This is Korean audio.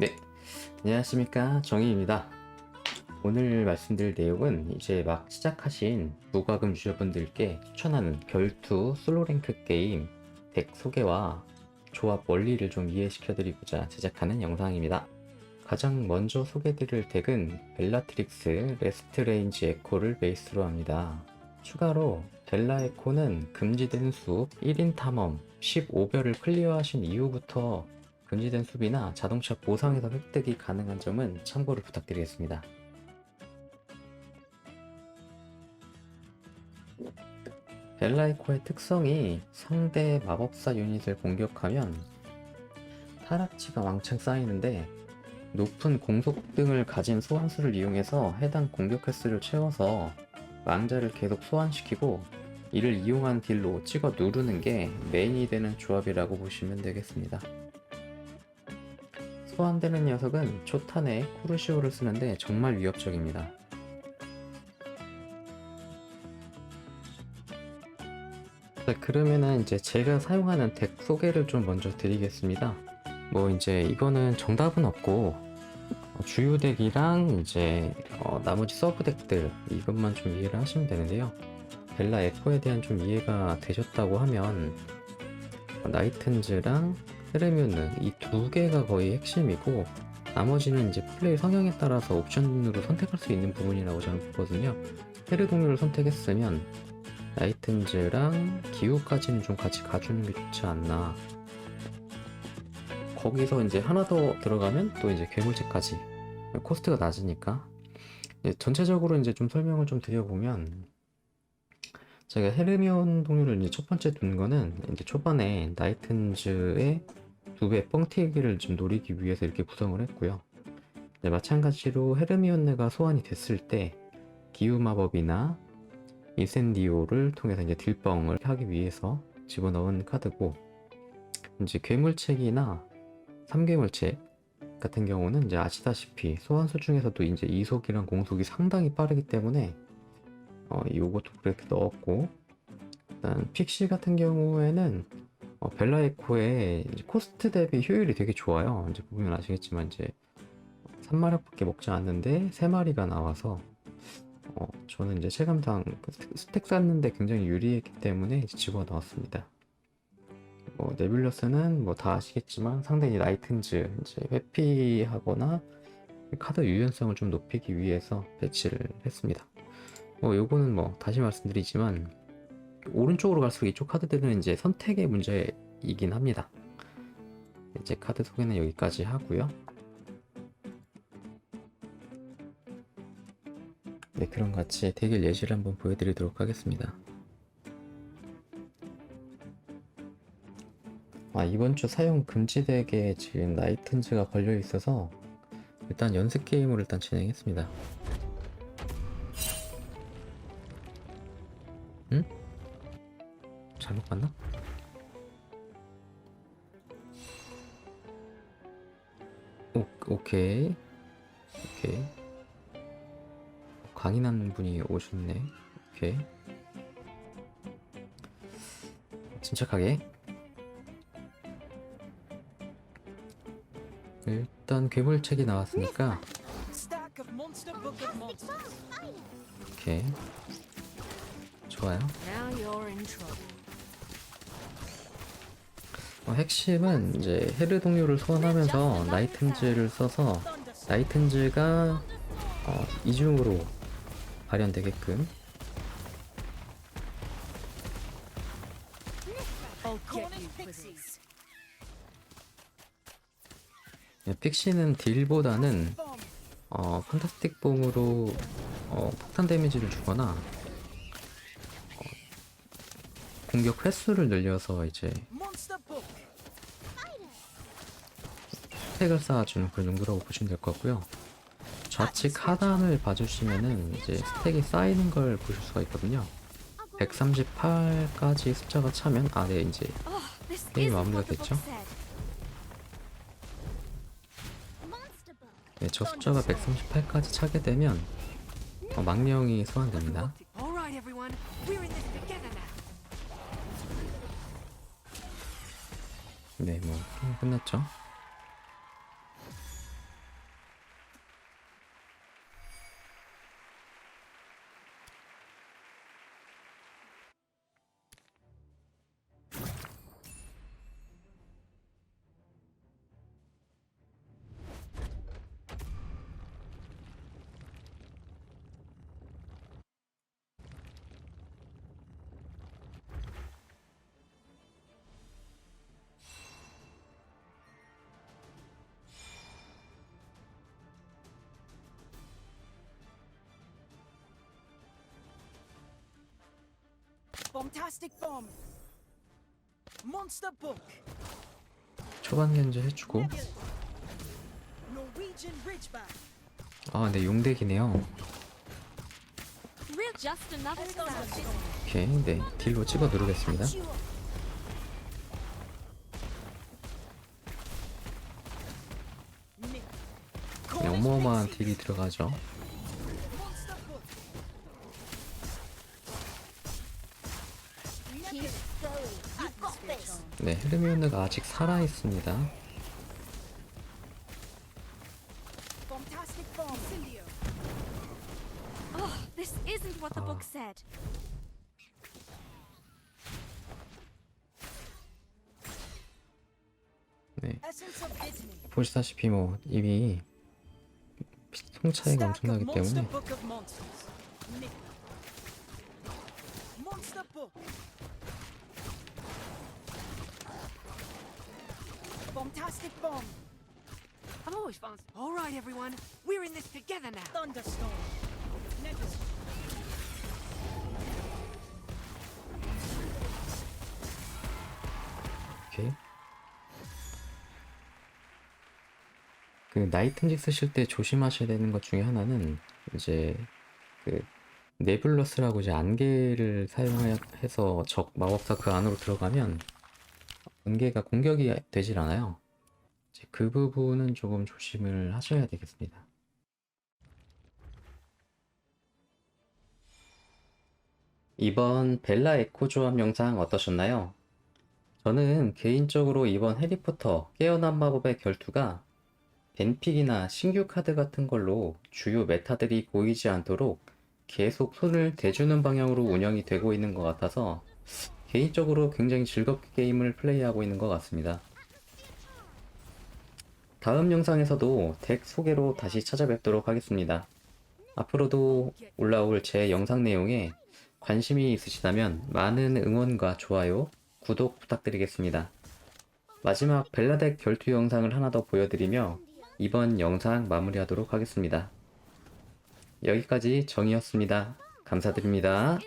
네, 안녕하십니까 정희입니다. 오늘 말씀드릴 내용은 이제 막 시작하신 무과금 유저분들께 추천하는 별투 솔로랭크 게임 덱 소개와 조합 원리를 좀 이해시켜드리고자 제작하는 영상입니다. 가장 먼저 소개드릴 덱은 벨라트릭스 레스트레인지 에코를 베이스로 합니다. 추가로 벨라 에코는 금지된 숲 1인 탐험 15별을 클리어하신 이후부터 금지된 숲이나 자동차 보상에서 획득이 가능한 점은 참고를 부탁드리겠습니다. 벨라이코의 특성이 상대 마법사 유닛을 공격하면 타락치가 왕창 쌓이는데 높은 공속 등을 가진 소환수를 이용해서 해당 공격 횟수를 채워서 망자를 계속 소환시키고 이를 이용한 딜로 찍어 누르는 게 메인이 되는 조합이라고 보시면 되겠습니다. 소환되는 녀석은 초탄에 쿠르시오를 쓰는데 정말 위협적입니다. 자, 그러면은 이제 제가 사용하는 덱 소개를 좀 먼저 드리겠습니다. 뭐 이제 이거는 정답은 없고 어, 주요 덱이랑 이제 어, 나머지 서브 덱들 이것만 좀 이해를 하시면 되는데요. 벨라 에코에 대한 좀 이해가 되셨다고 하면 어, 나이튼즈랑 헤르미온느 이두 개가 거의 핵심이고 나머지는 이제 플레이 성향에 따라서 옵션으로 선택할 수 있는 부분이라고 저는 보거든요. 헤르 동료를 선택했으면 나이튼즈랑 기후까지는 좀 같이 가주는 게 좋지 않나. 거기서 이제 하나 더 들어가면 또 이제 괴물체까지 코스트가 낮으니까 전체적으로 이제 좀 설명을 좀 드려보면 제가 헤르미온 동료를 이제 첫 번째 둔 거는 이제 초반에 나이튼즈의 두배 뻥튀기를 좀 노리기 위해서 이렇게 구성을 했고요. 이제 마찬가지로 헤르미온네가 소환이 됐을 때 기후 마법이나 인센디오를 통해서 이제 딜뻥을 하기 위해서 집어넣은 카드고 이제 괴물책이나 삼괴물책 같은 경우는 이제 아시다시피 소환수 중에서도 이제 이속이랑 공속이 상당히 빠르기 때문에 어, 요것도 그렇게 넣었고 일단 픽시 같은 경우에는 어, 벨라에코의 코스트 대비 효율이 되게 좋아요. 이제 보면 아시겠지만 이제 3마력밖에 먹지 않는데 3마리가 나와서 어, 저는 이제 체감상 그 스택- 쌓는데 굉장히 유리했기 때문에 이제 집어 넣었습니다. 뭐 네뷸러스는 뭐 다 아시겠지만 상당히 라이튼즈 이제 회피하거나 카드 유연성을 좀 높이기 위해서 배치를 했습니다. 뭐 요거는 뭐 다시 말씀드리지만 오른쪽으로 갈수록 이쪽 카드들은 이제 선택의 문제이긴 합니다. 이제 카드 소개는 여기까지 하고요. 네, 그럼 같이 대결 예시를 한번 보여드리도록 하겠습니다. 아, 이번 주 사용 금지 덱에 지금 나이튼즈가 걸려 있어서 일단 연습 게임을 일단 진행했습니다. 잘못 봤나? 오, 오케이. 오케이. 강인한 분이 오셨네. 오케이. 침착하게. 일단 괴물책이 나왔으니까. 오케이. 좋아요. Now you're in trouble. 어, 핵심은 이제 헤르 동료를 소환하면서 나이튼즈를 써서 나이튼즈가 어, 이중으로 발현되게끔. 예, 픽시는 딜보다는 어, 판타스틱 봄으로 어, 폭탄 데미지를 주거나 어, 공격 횟수를 늘려서 이제 Monster book. 스택을 쌓아주는 그런 용도라고 보시면 될 것 같고요. 좌측 하단을 봐주시면은 이제 스택이 쌓이는 걸 보실 수가 있거든요. 138까지 숫자가 차면 아, 네, 이제 게임 마무리가 됐죠. 네, 저 숫자가 138까지 차게 되면 어, 망령이 소환됩니다. 네, 뭐 게임 끝났죠. Fantastic bomb. Monster book. 초반 견제 해주고 Nebula. Norwegian Ridgeback. 아 근데 용덱이네요 Real just another savage. 오케이 네 딜로 찍어 누르겠습니다. 네, 어마어마한 딜이 들어가죠 Monster book. Keep going. I've got this. 네 헤르미온느가 아직 살아있습니다 Fantastic bomb. Incendio. Oh, this isn't what the book said. 네 Essence of Disney. 보시다시피 뭐 이미 통 차이가 엄청나기 Monster 때문에 Fantastic bomb. I've always found. All right, everyone, we're in this together now. Thunderstorm. Negus. 오케이 그 나이팅직 쓰실 때 조심하셔야 되는 것 중에 하나는 이제 그 네블러스라고 이제 안개를 사용해서 적 마법사 그 안으로 들어가면 안개가 공격이 되질 않아요. 이제 그 부분은 조금 조심을 하셔야 되겠습니다. 이번 벨라 에코 조합 영상 어떠셨나요? 저는 개인적으로 이번 해리포터 깨어난 마법의 결투가 벤픽이나 신규 카드 같은 걸로 주요 메타들이 보이지 않도록 계속 손을 대주는 방향으로 운영이 되고 있는 것 같아서 개인적으로 굉장히 즐겁게 게임을 플레이하고 있는 것 같습니다. 다음 영상에서도 덱 소개로 다시 찾아뵙도록 하겠습니다. 앞으로도 올라올 제 영상 내용에 관심이 있으시다면 많은 응원과 좋아요, 구독 부탁드리겠습니다. 마지막 벨라덱 결투 영상을 하나 더 보여드리며 이번 영상 마무리하도록 하겠습니다. 여기까지 정이었습니다. 감사드립니다.